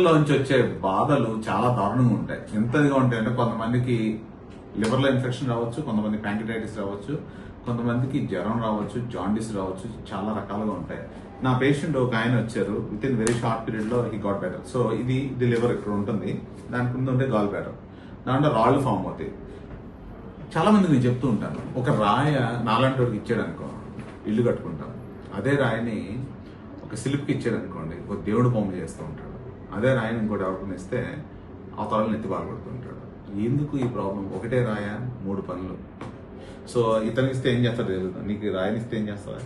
లో నుంచి వచ్చే బాధలు చాలా దారుణంగా ఉంటాయి. ఎంతదిగా ఉంటాయి. అంటే కొంతమందికి లివర్లో ఇన్ఫెక్షన్ రావచ్చు కొంతమంది ప్యాంకిటైటిస్ రావచ్చు కొంతమందికి జ్వరం రావచ్చు జాండీస్ రావచ్చు చాలా రకాలుగా ఉంటాయి. నా పేషెంట్ ఒక ఆయన వచ్చారు. విత్ ఇన్ వెరీ షార్ట్ పీరియడ్లో హీ గాట్ బెటర్. సో ఇది ఇది లివర్ ఇక్కడ ఉంటుంది. దానికి ముందు ఉంటే గాల్ బెటర్. దాంట్లో రాళ్ళు ఫామ్ అవుతాయి. చాలా మంది నేను చెప్తూ ఉంటాను. ఒక రాయ నాలాంటి వాడికి ఇచ్చాడు అనుకో ఇల్లు కట్టుకుంటాం. అదే రాయిని ఒక సిలిప్కి ఇచ్చాడు అనుకోండి ఒక దేవుడు బొమ్మ చేస్తూ ఉంటాడు. అదే రాయని ఇంకోటి ఎవరికి ఇస్తే అవతలని తలను ఎత్తి ఎందుకు ఈ ప్రాబ్లం ఒకటే రాయ? మూడు పనులు. సో ఇతనికి ఇస్తే ఏం చేస్తాడు తెలియదు నీకు రాయని ఇస్తే ఏం చేస్తావా?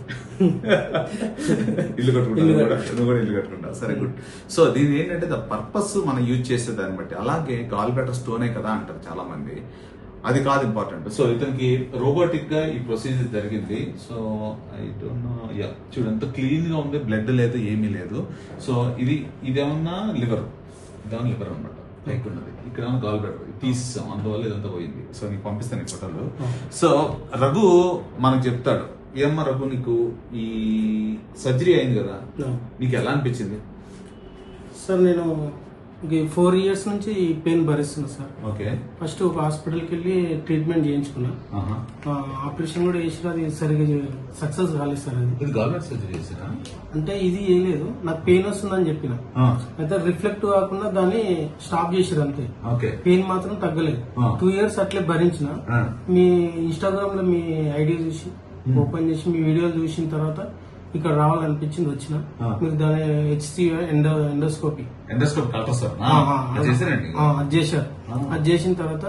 ఇల్లు కట్టుకుంటావు? కూడా నువ్వు కూడా ఇల్లు కట్టుకుంటావు? సరే గుడ్. సో దీని ఏంటంటే ద పర్పస్ మనం యూజ్ చేసే దాన్ని బట్టి. అలాగే గాల్ బెటర్ స్టోనే కదా అంటారు చాలా మంది అది కాదు ఇంపార్టెంట్ సో ఇతనికి రోబోటిక్గా ఈ ప్రొసీజర్ జరిగింది. So I don't know yeah చూడు ఎంత క్లీన్గా ఉంది. బ్లడ్ లేదు ఏమీ లేదు. సో ఇది ఇదేమన్నా లివర్ ఇదేమన్నా లివర్ అనమాట పైకి ఉన్నది. ఇక్కడ ఏమన్నా గాల్ బెటర్ తీసాం అందువల్ల ఇదంతా పోయింది. సో నీకు పంపిస్తాను ఈ ఫోటోలు సో రఘు మనకు చెప్తాడు. ఏమ్మా రఘు నీకు ఈ సర్జరీ అయింది కదా? నీకు ఎలా అనిపించింది? సార్ నేను ఫోర్ ఇయర్స్ నుంచి ఈ పెయిన్ భరిస్తున్నా సార్. ఓకే. ఫస్ట్ ఒక హాస్పిటల్కి వెళ్ళి ట్రీట్మెంట్ చేయించుకున్నా. ఆపరేషన్ కూడా చేసిన అది సరిగా సక్సెస్ కాలేదు సార్ అది. సర్జరీ చేసినా అంటే ఇది ఏం లేదు నాకు పెయిన్ వస్తుందని చెప్పిన. అయితే రిఫ్లెక్ట్ కాకుండా దాన్ని స్టాప్ చేసారు అంతే. ఓకే. పెయిన్ మాత్రం తగ్గలేదు. టూ ఇయర్స్ అట్లే భరించిన. మీ ఇన్స్టాగ్రామ్లో మీ ఐడి చూసి ఓపెన్ చేసి మీ వీడియోలు చూసిన తర్వాత ఇక్కడ రావాలనిపించింది వచ్చిన. మీరు దాని హెచ్సి ఎండో ఎండోస్కోపీ. అది చేశారు. అది చేసిన తర్వాత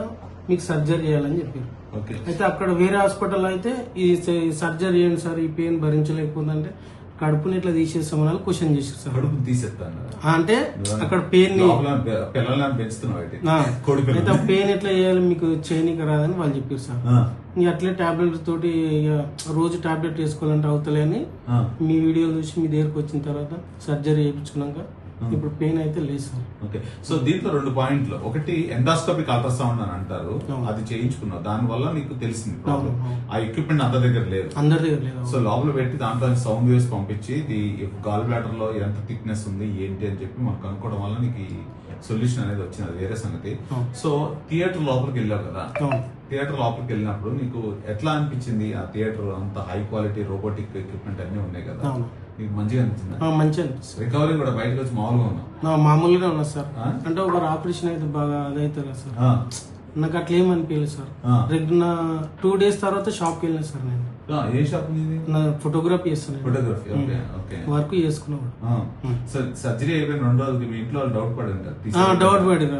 మీకు సర్జరీ చేయాలని చెప్పారు. ఓకే. అయితే అక్కడ వేరే హాస్పిటల్ అయితే ఈ సర్జరీ చేయండి సార్ ఈ పెయిన్ భరించలేకపోతుందంటే కడుపుని ఇట్లా తీసేస్తామని క్వశ్చన్ చేశారు సార్ కడుపు తీసేస్తాను. అంటే అక్కడ పెయిన్ని అయితే. పెయిన్ ఎట్లా చేయాలి? మీకు చేయనీకి రాదని వాళ్ళు చెప్పారు సార్. ఇంక అట్లే టాబ్లెట్ తోటి రోజు టాబ్లెట్ వేసుకోవాలంటే అవుతలే అని మీ వీడియో చూసి మీ దగ్గరకు వచ్చిన తర్వాత సర్జరీ చేయించుకున్నాక ఇప్పుడు పెయిన్ అయితే లేదు ఓకే సో దీంట్లో రెండు పాయింట్లు. ఒకటి ఎండాస్కోపిక్ అల్ట్రాసౌండ్ అని అంటారు. అది చేయించుకున్నావు. దాని వల్ల నీకు తెలిసింది. ఆ ఎక్విప్మెంట్ అంత దగ్గర లేదు. అందరి దగ్గర లేదు సో లోపల పెట్టి దాంట్లో సౌండ్ వేవ్స్ పంపించి ఇది గాల్ బ్లాడర్లో ఎంత థిక్నెస్ ఉంది ఏంటి అని చెప్పి మనం కనుక్కోవడం వల్ల నీకు సొల్యూషన్ అనేది వచ్చింది. అది వేరే సంగతి. సో థియేటర్ లోపలికి వెళ్ళావు కదా. థియేటర్ లోపలికి వెళ్ళినప్పుడు నీకు ఎట్లా అనిపించింది ఆ థియేటర్ అంత హై క్వాలిటీ రోబోటిక్ ఎక్విప్మెంట్ అన్ని ఉన్నాయి కదా. నీకు మంచిగా అనిపించిందా? మంచిగా అనిపిస్తుంది. రికవరీ కూడా బయటకు వచ్చి మామూలుగా ఉన్నాం మామూలుగా ఉన్నా సార్? అంటే ఒక ఆపరేషన్ అయితే బాగా అదైతే సార్? నాకు అట్లా ఏం అనిపించలేదు సార్. రెగ్యులర్ నా టూ డేస్ తర్వాత షాప్కి వెళ్ళిన సార్ నేను. ఆ, ఏ షాప్ నా ఫోటోగ్రఫీ చేస్తాను ఫోటోగ్రఫీ ఓకే ఓకే వర్క్ చేసుకున్నాడు ఆ, సో సర్జరీ అయిపోయిన రెండు రోజులకి మీ ఇంట్లో వాళ్ళు డౌట్ పడి ఉంటారు డౌట్ పడిన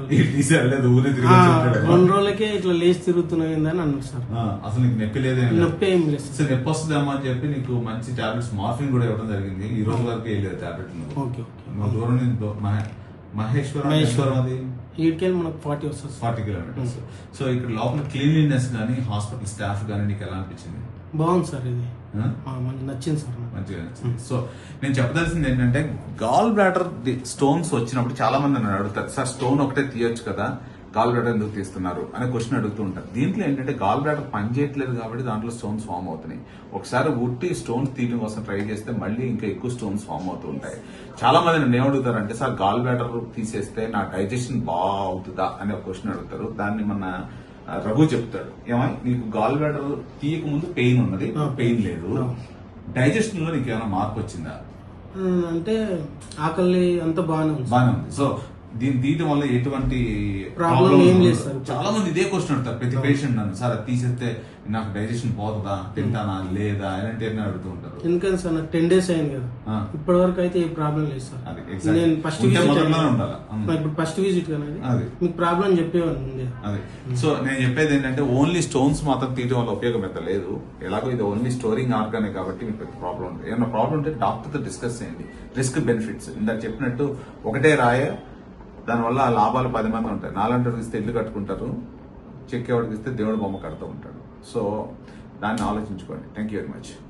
ఊరే తిరిగి ఆ, వచ్చి ఉంటాడు. రెండు రోజులకే ఇట్లా లేచి తిరుగుతున్నాయి అని అన్నారు సార్. ఆ, అసలు నీకు నొప్పి లేదేం లేదు. నొప్పి ఏం లేదు సార్. సో నొప్పి వస్తుందేమో అని చెప్పి నీకు మంచి టాబ్లెట్స్ మార్ఫిన్ కూడా ఇవ్వడం జరిగింది. ఈ రోజు వరకు వేయలేదు టాబ్లెట్ నువ్వు. Okay okay. నువ్వు దూరం నుంచి దూ- మహే- మహేశ్వరం మహేశ్వరం. మహేశ్వరం అది వీటికెళ్ళి మనకు ఫార్టీ వస్తుంది ఫార్టీ కిలోమీటర్స్. సో ఇక్కడ లోపల క్లీన్లీనెస్ కానీ హాస్పిటల్ స్టాఫ్ కానీ నీకు ఎలా అనిపించింది? బాగుంది సార్ ఇది. నచ్చింది సార్ మంచిగా సో నేను చెప్పదలసింది ఏంటంటే గాల్ బ్లాడర్ స్టోన్స్ వచ్చినప్పుడు చాలా మంది నన్ను అడుగుతారు సార్ స్టోన్ ఒకటే తీయొచ్చు కదా. గాల్ బ్లాడర్ ఎందుకు తీస్తున్నారు అనే క్వశ్చన్ అడుగుతూ ఉంటారు. దీంట్లో ఏంటంటే గాల్ బ్లాడర్ పనిచేయట్లేదు కాబట్టి దాంట్లో స్టోన్స్ ఫామ్ అవుతున్నాయి. ఒకసారి ఉట్టి స్టోన్స్ తీయడం కోసం ట్రై చేస్తే మళ్ళీ ఇంకా ఎక్కువ స్టోన్స్ ఫామ్ అవుతూ ఉంటాయి. చాలా మంది నన్ను ఏమడుగుతారంటే సార్ గాల్ బ్లాడర్ తీసేస్తే నా డైజెషన్ బాగా అవుతుందా అనే ఒక క్వశ్చన్ అడుగుతారు. దాన్ని మన రఘు చెప్తాడు. ఏమై నీకు గాల్ బ్లాడర్ తీయక ముందు పెయిన్ ఉన్నది? పెయిన్ లేదు. డైజెషన్లో నీకు ఏమైనా మార్పు వచ్చిందా? అంటే ఆకలి అంతా బాగానే ఉంది. బాగానే ఉంది. సో దీన్ని తీయడం వల్ల ఎటువంటి problem ఏం లేదు ఉండదు. సార్. చాలా మంది ఇదే క్వశ్చన్ అడుగుతారు. ప్రతి పేషెంట్ నన్ను సార్ తీసేస్తే నాకు డైజెషన్ పోతుందా? తింటానా? లేదా? ఇలాంటివన్నీ అడుగుతూ ఉంటారు. ఎందుకని సార్? నాకు టెన్ డేస్ అయింది కదా. ఇప్పటి వరకు అయితే ఏ ప్రాబ్లం లేదు సార్. నేను ఫస్ట్ విజిట్. ఇప్పుడు ఫస్ట్ విజిట్. మీకు ప్రాబ్లం చెప్పేవాడిని అదే. సో నేను చెప్పేది ఏంటంటే ఓన్లీ స్టోన్స్ మాత్రం తీయడం వల్ల ఉపయోగం ఎంత లేదు. ఎలాగో ఇది ఓన్లీ స్టోరింగ్ ఆర్గానే కాబట్టి మీకు పెద్ద ప్రాబ్లం ఏమైనా ప్రాబ్లం ఉంటే డాక్టర్తో డిస్కస్ చేయండి. రిస్క్ బెనిఫిట్స్ ఇందాక చెప్పినట్టు ఒకటే రాయ దానివల్ల ఆ లాభాలు పది మంది ఉంటాయి నాలంటి ఇస్తే ఇల్లు కట్టుకుంటారు. చెక్కేవాడికి ఇస్తే దేవుడు బొమ్మ కడుతూ ఉంటాడు. సో దాన్ని ఆలోచించుకోండి. Thank you very much